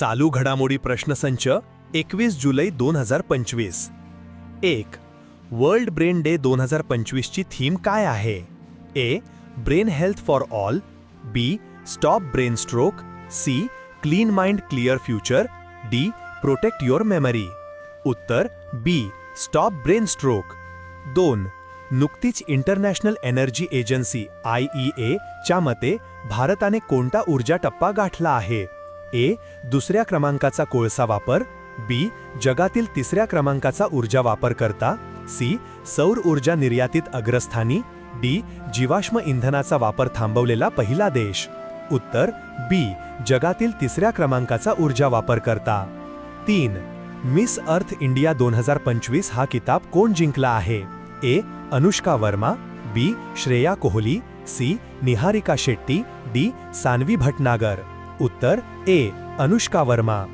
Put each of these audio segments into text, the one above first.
चालू घडामोडी प्रश्नसंच एकवीस जुलै दोन हजार पंचवीस. एक वर्ल्ड ब्रेन डे दोन हजार पंचवीसची थीम काय आहे? A brain health for all. B stop brain stroke. C clean mind clear future. D protect your memory. उत्तर बी स्टॉप ब्रेन स्ट्रोक. दोन नुकतीच international energy agency I E एच्या च्या मते भारताने कोणता ऊर्जा टप्पा गाठला आहे? ए दुसऱ्या क्रमांकाचा कोळसा वापर बी जगातील तिसऱ्या क्रमांकाचा ऊर्जा वापर करता सी सौर ऊर्जा निर्यातीत अग्रस्थानी डी जीवाश्म इंधनाचा वापर थांबवलेला पहिला देश. उत्तर बी जगातील तिसऱ्या क्रमांकाचा ऊर्जा वापर करता. तीन मिस अर्थ इंडिया दोन हजार पंचवीस हा किताब कोण जिंकला आहे? A Anushka Verma B Shreya Kohli C Niharika Shetty D Sanvi Bhatnagar. उत्तर ए अनुष्का वर्मा.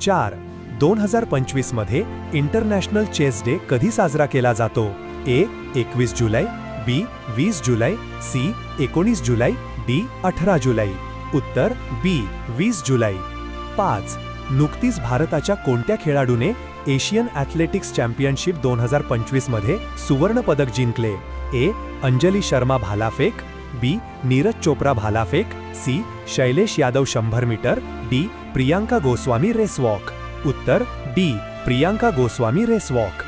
चार दोन हजार पंचवीसमध्ये इंटरनॅशनल चेस डे कधी साजरा केला जातो? ए एकवीस जुलै बी वीस जुलै सी एकोणीस जुलै डी अठरा जुलै. उत्तर बी वीस जुलै. पाच नुकतीच भारताच्या कोणत्या खेळाडूने एशियन ॲथलेटिक्स चॅम्पियनशिप दोन हजार पंचवीसमध्ये सुवर्णपदक जिंकले? ए अंजली शर्मा भालाफेक बी नीरज चोप्रा भालाफेक सी शैलेश यादव शंभर metre D Priyanka Goswami racewalk. उत्तर डी प्रियांका गोस्वामी रेसवॉक.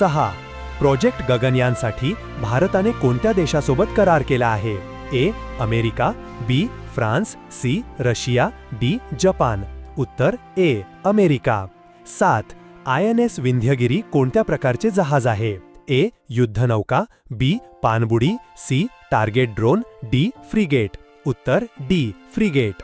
सहा. प्रोजेक्ट गगनयानसाठी भारताने कोणत्या देशासोबत करार केला आहे? A America B France C Russia D Japan. उत्तर ए अमेरिका. सात. आय एन एस विंध्यगिरी कोणत्या प्रकारचे जहाज आहे? ए युद्धनौका बी पाणबुडी C target drone D frigate. उत्तर डी फ्रिगेट.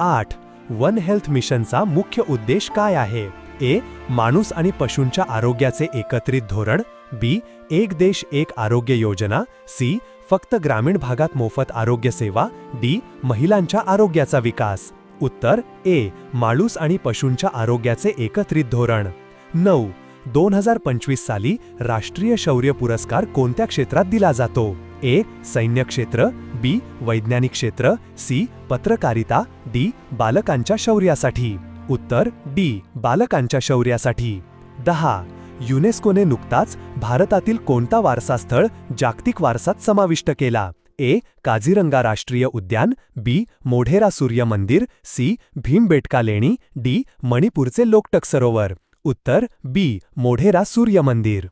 आठ वन हेल्थ मिशनचा मुख्य उद्देश काय आहे? ए माणूस आणि पशूंच्या आरोग्याचे एकत्रित धोरण. बी एक देश एक आरोग्य योजना. सी फक्त ग्रामीण भागात मोफत आरोग्य सेवा. डी महिलांच्या आरोग्याचा विकास. उत्तर ए माणूस आणि पशूंच्या आरोग्याचे एकत्रित धोरण. नऊ दोन हजार पंचवीस साली राष्ट्रीय शौर्य पुरस्कार कोणत्या क्षेत्रात दिला जातो? ए. सैन्य क्षेत्र बी. वैज्ञानिक क्षेत्र सी. पत्रकारिता डी. बालकांच्या शौर्यासाठी. उत्तर डी. बालकांच्या शौर्यासाठी. दहा. युनेस्कोने नुकताच भारतातील कोणता वारसास्थळ जागतिक वारसात समाविष्ट केला? ए. काझीरंगा राष्ट्रीय उद्यान बी. मोढेरा सूर्य मंदिर सी. भीमबेटका लेणी डी. मणिपूरचे लोकटक सरोवर. उत्तर बी मोढेरा सूर्य मंदिर